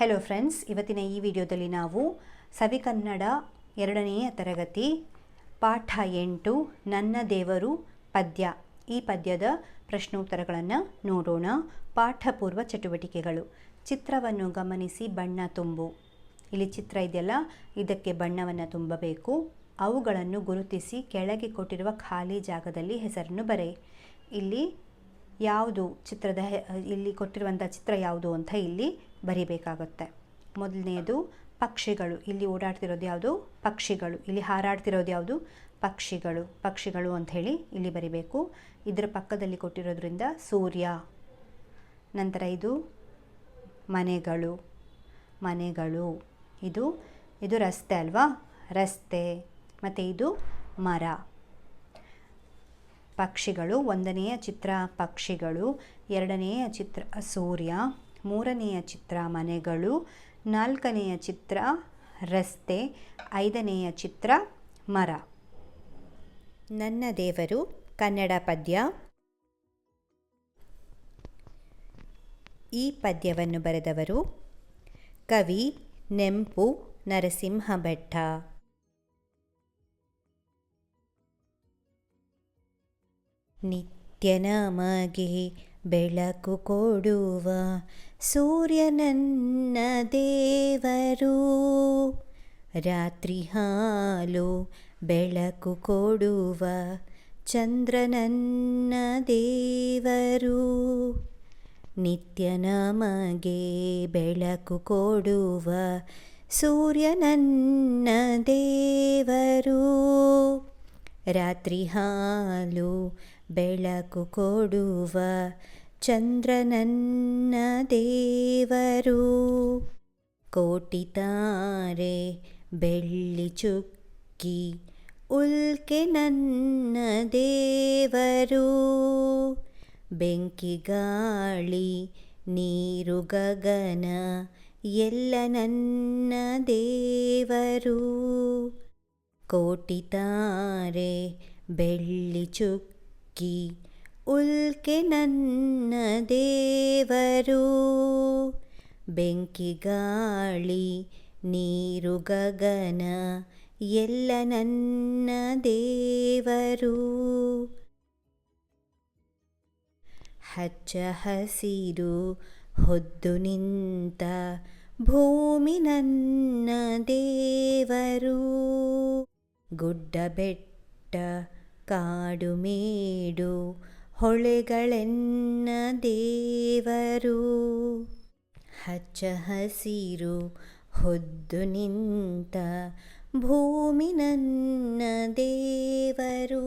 Hello friends ಇವತ್ತಿನ ಈ ವಿಡಿಯೋದಲ್ಲಿ ನಾವು ಸವಿಕನ್ನಡ ಎರಡನೆಯ ತರಗತಿ ಪಾಠ ಎಂಟು ನನ್ನ ದೇವರು ಪದ್ಯ. ಈ ಪದ್ಯದ ಪ್ರಶ್ನೋತ್ತರಗಳನ್ನು ನೋಡೋಣ. ಪಾಠಪೂರ್ವ ಚಟುವಟಿಕೆಗಳು. ಚಿತ್ರವನ್ನು ಗಮನಿಸಿ ಬಣ್ಣ ತುಂಬು. ಇಲ್ಲಿ ಚಿತ್ರ ಇದೆಯಲ್ಲ? ಇದಕ್ಕೆ ಬಣ್ಣವನ್ನು ತುಂಬಬೇಕು. ಅವುಗಳನ್ನು ಗುರುತಿಸಿ ಕೆಳಗೆ ಕೊಟ್ಟಿರುವ ಖಾಲಿ ಜಾಗದಲ್ಲಿ ಹೆಸರನ್ನು ಬರೆ. ಇಲ್ಲಿ ಯಾವುದು ಚಿತ್ರದ ಇಲ್ಲಿ ಕೊಟ್ಟಿರುವಂಥ ಚಿತ್ರ ಯಾವುದು ಅಂತ ಇಲ್ಲಿ ಬರಿಬೇಕಾಗುತ್ತೆ. ಮೊದಲನೆಯದು ಪಕ್ಷಿಗಳು. ಇಲ್ಲಿ ಓಡಾಡ್ತಿರೋದು ಯಾವುದು? ಪಕ್ಷಿಗಳು. ಇಲ್ಲಿ ಹಾರಾಡ್ತಿರೋದು ಯಾವುದು? ಪಕ್ಷಿಗಳು. ಪಕ್ಷಿಗಳು ಅಂತ ಹೇಳಿ ಇಲ್ಲಿ ಬರಿಬೇಕು. ಇದರ ಪಕ್ಕದಲ್ಲಿ ಕೊಟ್ಟಿರೋದ್ರಿಂದ ಸೂರ್ಯ. ನಂತರ ಇದು ಮನೆಗಳು. ಮನೆಗಳು. ಇದು ಇದು ರಸ್ತೆ ಅಲ್ವಾ? ರಸ್ತೆ. ಮತ್ತು ಇದು ಮರ. ಪಕ್ಷಿಗಳು, ಒಂದನೆಯ ಚಿತ್ರ ಪಕ್ಷಿಗಳು, ಎರಡನೆಯ ಚಿತ್ರ ಸೂರ್ಯ, ಮೂರನೆಯ ಚಿತ್ರ ಮನೆಗಳು, ನಾಲ್ಕನೆಯ ಚಿತ್ರ ರಸ್ತೆ, ಐದನೆಯ ಚಿತ್ರ ಮರ. ನನ್ನ ದೇವರು ಕನ್ನಡ ಪದ್ಯ. ಈ ಪದ್ಯವನ್ನು ಬರೆದವರು ಕವಿ ನೆಂಪು ನರಸಿಂಹ ಭಟ್ಟ ನಿತ್ಯ ನಮಗೆ ಬೆಳಕು ಕೊಡುವ ಸೂರ್ಯನನ್ನ ದೇವರು. ರಾತ್ರಿ ಹಾಲು ಬೆಳಕು ಕೊಡುವ ಚಂದ್ರನನ್ನ ದೇವರು. ನಿತ್ಯ ನಮಗೆ ಬೆಳಕು ಕೊಡುವ ಸೂರ್ಯನನ್ನ ದೇವರು. ರಾತ್ರಿ ಹಾಲು ಬೆಳಕು ಕೊಡುವ ಚಂದ್ರನನ್ನ ದೇವರು. ಕೋಟಿ ತಾರೆ ಬೆಳ್ಳಿ ಚುಕ್ಕಿ ಉಲ್ಕೆ ನನ್ನ ದೇವರು. ಬೆಂಕಿ ಗಾಳಿ, ನೀರು ಗಗನ ಎಲ್ಲ ನನ್ನ ದೇವರು. ಕೋಟಿ ತಾರೆ ಬೆಳ್ಳಿ ಚುಕ್ಕಿ ಉಲ್ಕೆ ನನ್ನ ದೇವರು. ಬೆಂಕಿ ಗಾಳಿ, ನೀರು ಗಗನ, ಎಲ್ಲ ನನ್ನ ದೇವರು. ಹಚ್ಚ ಹಸಿರು ಹೊದ್ದು ನಿಂತ ಭೂಮಿ ನನ್ನ ದೇವರು. ಗುಡ್ಡ ಬೆಟ್ಟ ಕಾಡು ಮೇಡು ಹೊಳೆಗಳೆನ್ನ ದೇವರು. ಹಚ್ಚ ಹಸಿರು ಹೊದ್ದು ನಿಂತ ಭೂಮಿ ನನ್ನ ದೇವರು.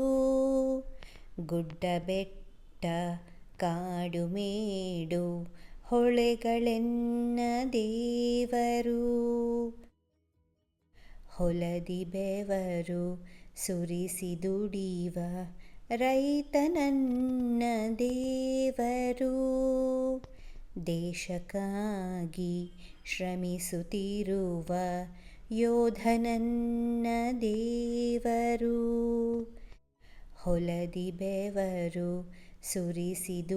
ಗುಡ್ಡ ಬೆಟ್ಟ, ಕಾಡು ಮೇಡು, ಹೊಳೆಗಳೆನ್ನ ದೇವರು. ಹೊಲದಿ ಬೆವರು ಸುರಿಸಿ ದುಡಿಯುವ ರೈತನನ್ನ ದೇವರು. ದೇಶಕ್ಕಾಗಿ ಶ್ರಮಿಸುತ್ತಿರುವ ಯೋಧನನ್ನ ದೇವರು. ಹೊಲದಿ ಬೆವರು ಸುರಿಸಿ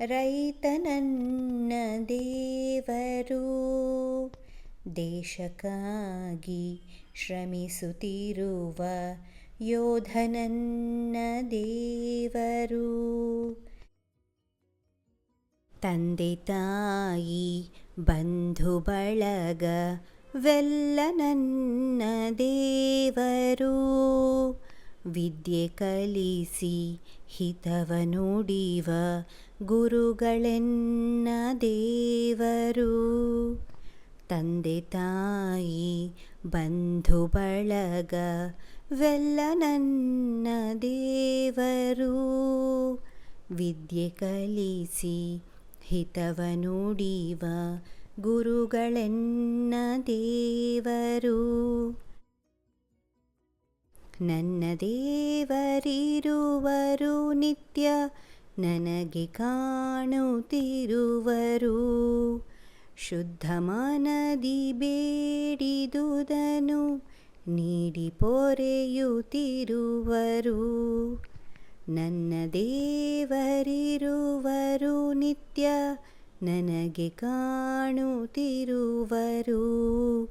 ರೈತನನ್ನ ರೈತ ದೇವರು. ದೇಶಕ್ಕಾಗಿ ಶ್ರಮಿಸುತ್ತಿರುವ ಯೋಧನನ್ನ ದೇವರು. ತಂದೆ ತಾಯಿ, ಬಂಧು ಬಳಗ ವೆಲ್ಲ ನನ್ನ ದೇವರು. ವಿದ್ಯೆ ಕಲಿಸಿ ಹಿತವ ನುಡಿವ ಗುರುಗಳೆನ್ನ ದೇವರು. ತಂದೆ ತಾಯಿ ಬಂಧು ಬಳಗ ವೆಲ್ಲ ನನ್ನ ದೇವರು. ವಿದ್ಯೆ ಕಲಿಸಿ, ಹಿತವ ನುಡಿವ ಗುರುಗಳೆನ್ನ ದೇವರು. ನನ್ನ ದೇವರಿರುವರು ನಿತ್ಯ, ನನಗೆ ಕಾಣುತ್ತಿರುವರು. ಶುದ್ಧ ಮನದಿ ಬೇಡಿದುದನು, ನೀಡಿ ಪೊರೆಯುತ್ತಿರುವರು. ನನ್ನ ದೇವರಿರುವರು ನಿತ್ಯ, ನನಗೆ ಕಾಣುತ್ತಿರುವರು.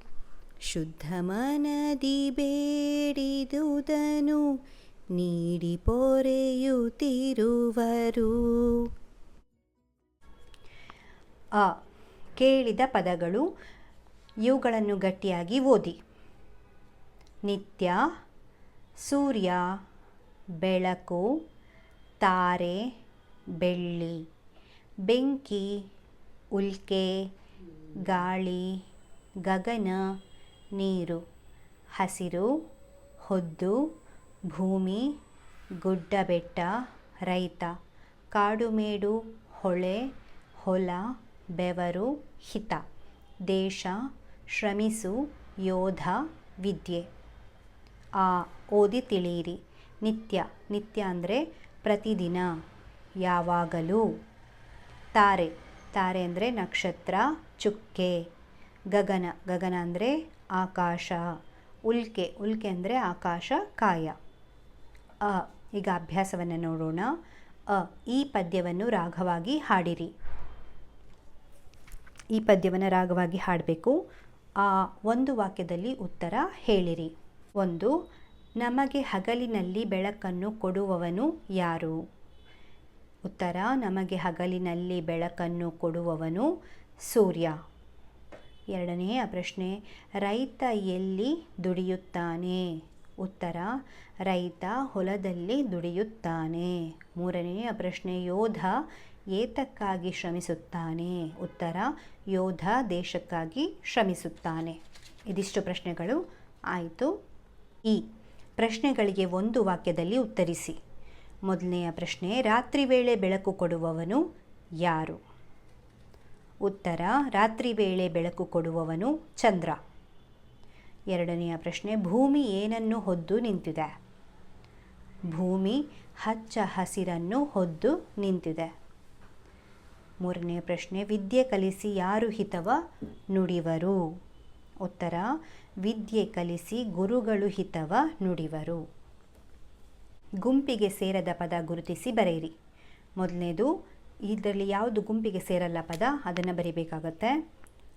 ಶುದ್ಧ ಮನದಿ ಬೇಡಿದುದನು, ನೀಡಿ ಪೊರೆಯುತ್ತಿರುವರು. ಅ ಕೇಳಿದ ಪದಗಳು ಇವುಗಳನ್ನು ಗಟ್ಟಿಯಾಗಿ ಓದಿ. ನಿತ್ಯ, ಸೂರ್ಯ, ಬೆಳಕು, ತಾರೆ, ಬೆಳ್ಳಿ, ಬೆಂಕಿ, ಉಲ್ಕೆ, ಗಾಳಿ, ಗಗನ, ನೀರು, ಹಸಿರು, ಹೊದ್ದು, ಭೂಮಿ ಗುಡ್ಡ ಬೆಟ್ಟ ರೈತ, ಕಾಡುಮೇಡು, ಹೊಳೆ, ಹೊಲ ಬೆವರು, ಹಿತ. ದೇಶ, ಶ್ರಮಿಸು, ಯೋಧ, ವಿದ್ಯೆ. ಆ, ಓದಿ ತಿಳಿಯಿರಿ. ನಿತ್ಯ ನಿತ್ಯ ಅಂದರೆ ಪ್ರತಿದಿನ. ಯಾವಾಗಲೂ. ತಾರೆ. ತಾರೆ ಅಂದರೆ ನಕ್ಷತ್ರ, ಚುಕ್ಕೆ. ಗಗನ. ಗಗನ ಅಂದರೆ ಆಕಾಶ. ಉಲ್ಕೆ. ಉಲ್ಕೆ ಅಂದರೆ ಆಕಾಶ, ಕಾಯ. ಅ, ಈಗ ಅಭ್ಯಾಸವನ್ನು ನೋಡೋಣ. ಅ, ಈ ಪದ್ಯವನ್ನು ರಾಘವಾಗಿ ಹಾಡಿರಿ. ಈ ಪದ್ಯವನ್ನು ರಾಗವಾಗಿ ಹಾಡಬೇಕು. ಆ ಒಂದು ವಾಕ್ಯದಲ್ಲಿ ಉತ್ತರ ಹೇಳಿರಿ. ಒಂದು, ನಮಗೆ ಹಗಲಿನಲ್ಲಿ ಬೆಳಕನ್ನು ಕೊಡುವವನು ಯಾರು? ಉತ್ತರ, ನಮಗೆ ಹಗಲಿನಲ್ಲಿ ಬೆಳಕನ್ನು ಕೊಡುವವನು ಸೂರ್ಯ. ಎರಡನೆಯ ಪ್ರಶ್ನೆ, ರೈತ ಎಲ್ಲಿ ದುಡಿಯುತ್ತಾನೆ? ಉತ್ತರ, ರೈತ ಹೊಲದಲ್ಲಿ ದುಡಿಯುತ್ತಾನೆ. ಮೂರನೆಯ ಪ್ರಶ್ನೆ, ಯೋಧ ಏತಕ್ಕಾಗಿ ಶ್ರಮಿಸುತ್ತಾನೆ? ಉತ್ತರ, ಯೋಧ ದೇಶಕ್ಕಾಗಿ ಶ್ರಮಿಸುತ್ತಾನೆ. ಇದಿಷ್ಟು ಪ್ರಶ್ನೆಗಳು. ಆಯಿತು. ಈ ಪ್ರಶ್ನೆಗಳಿಗೆ ಒಂದು ವಾಕ್ಯದಲ್ಲಿ ಉತ್ತರಿಸಿ. ಮೊದಲನೆಯ ಪ್ರಶ್ನೆ, ರಾತ್ರಿ ವೇಳೆ ಬೆಳಕು ಕೊಡುವವನು ಯಾರು? ಉತ್ತರ, ರಾತ್ರಿ ವೇಳೆ ಬೆಳಕು ಕೊಡುವವನು ಚಂದ್ರ. ಎರಡನೆಯ ಪ್ರಶ್ನೆ, ಭೂಮಿ ಏನನ್ನು ಹೊದ್ದು ನಿಂತಿದೆ? ಭೂಮಿ ಹಚ್ಚ ಹಸಿರನ್ನು ಹೊದ್ದು ನಿಂತಿದೆ. ಮೂರನೆಯ ಪ್ರಶ್ನೆ, ವಿದ್ಯೆ ಕಲಿಸಿ ಯಾರು ಹಿತವ ನುಡಿವರು? ಉತ್ತರ, ವಿದ್ಯೆ ಕಲಿಸಿ ಗುರುಗಳು ಹಿತವ ನುಡಿವರು. ಗುಂಪಿಗೆ ಸೇರದ ಪದ ಗುರುತಿಸಿ ಬರೆಯಿರಿ. ಮೊದಲನೇದು, ಇದರಲ್ಲಿ ಯಾವುದು ಗುಂಪಿಗೆ ಸೇರಲ್ಲ ಪದ? ಅದನ್ನು ಬರಿಬೇಕಾಗತ್ತೆ.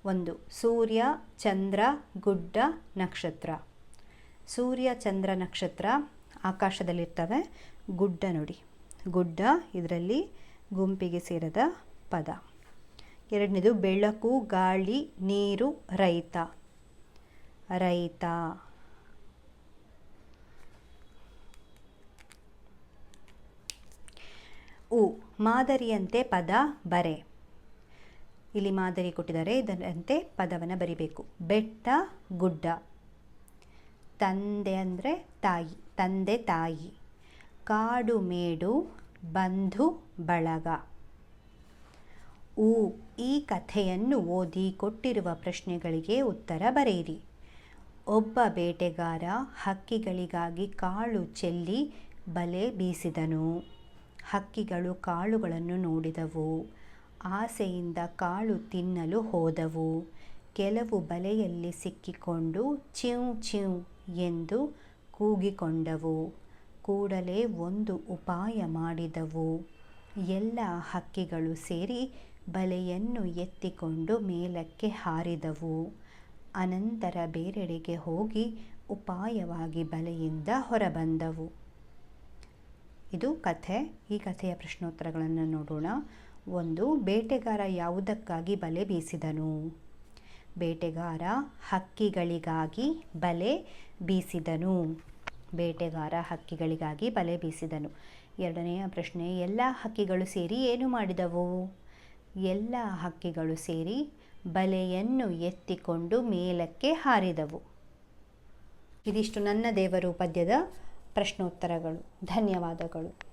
ಒಂದು, ಸೂರ್ಯ, ಚಂದ್ರ, ಗುಡ್ಡ, ನಕ್ಷತ್ರ. ಸೂರ್ಯ, ಚಂದ್ರ, ನಕ್ಷತ್ರ ಆಕಾಶದಲ್ಲಿರ್ತವೆ. ಗುಡ್ಡ ನೋಡಿ. ಗುಡ್ಡ ಇದರಲ್ಲಿ ಗುಂಪಿಗೆ ಸೇರದ ಪದ. ಎರಡನೇದು, ಬೆಳಕು, ಗಾಳಿ, ನೀರು, ರೈತ. ರೈತ. ಉ, ಮಾದರಿಯಂತೆ ಪದ ಬರೆ. ಇಲ್ಲಿ ಮಾದರಿ ಕೊಟ್ಟಿದ್ದಾರೆ, ಇದರಂತೆ ಪದವನ್ನು ಬರಿಬೇಕು. ಬೆಟ್ಟ, ಗುಡ್ಡ. ತಂದೆ ಅಂದರೆ ತಾಯಿ, ತಂದೆ ತಾಯಿ. ಕಾಡು ಮೇಡು, ಬಂಧು, ಬಳಗ. ಉ ಈ ಕಥೆಯನ್ನು ಓದಿ ಕೊಟ್ಟಿರುವ ಪ್ರಶ್ನೆಗಳಿಗೆ ಉತ್ತರ ಬರೆಯಿರಿ. ಒಬ್ಬ ಬೇಟೆಗಾರ ಹಕ್ಕಿಗಳಿಗಾಗಿ ಕಾಳು ಚೆಲ್ಲಿ ಬಲೆ ಬೀಸಿದನು. ಹಕ್ಕಿಗಳು ಕಾಳುಗಳನ್ನು ನೋಡಿದವು. ಆಸೆಯಿಂದ ಕಾಳು ತಿನ್ನಲು ಹೋದವು. ಕೆಲವು ಬಲೆಯಲ್ಲಿ ಸಿಕ್ಕಿಕೊಂಡು ಚಿಂ ಚಿಂ ಎಂದು ಕೂಗಿಕೊಂಡವು. ಕೂಡಲೇ ಒಂದು ಉಪಾಯ ಮಾಡಿದವು. ಎಲ್ಲ ಹಕ್ಕಿಗಳು ಸೇರಿ ಬಲೆಯನ್ನು ಎತ್ತಿಕೊಂಡು ಮೇಲಕ್ಕೆ ಹಾರಿದವು. ಅನಂತರ ಬೇರೆಡೆಗೆ ಹೋಗಿ ಉಪಾಯವಾಗಿ ಬಲೆಯಿಂದ ಹೊರಬಂದವು. ಇದು ಕಥೆ. ಈ ಕಥೆಯ ಪ್ರಶ್ನೋತ್ತರಗಳನ್ನು ನೋಡೋಣ. ಒಂದು, ಬೇಟೆಗಾರ ಯಾವುದಕ್ಕಾಗಿ ಬಲೆ ಬೀಸಿದನು? ಬೇಟೆಗಾರ ಹಕ್ಕಿಗಳಿಗಾಗಿ ಬಲೆ ಬೀಸಿದನು. ಬೇಟೆಗಾರ ಹಕ್ಕಿಗಳಿಗಾಗಿ ಬಲೆ ಬೀಸಿದನು. ಎರಡನೆಯ ಪ್ರಶ್ನೆ, ಎಲ್ಲ ಹಕ್ಕಿಗಳು ಸೇರಿ ಏನು ಮಾಡಿದವು? ಎಲ್ಲ ಹಕ್ಕಿಗಳು ಸೇರಿ ಬಲೆಯನ್ನು ಎತ್ತಿಕೊಂಡು ಮೇಲಕ್ಕೆ ಹಾರಿದವು. ಇದಿಷ್ಟು ನನ್ನ ದೇವರು ಪದ್ಯದ ಪ್ರಶ್ನೋತ್ತರಗಳು. ಧನ್ಯವಾದಗಳು.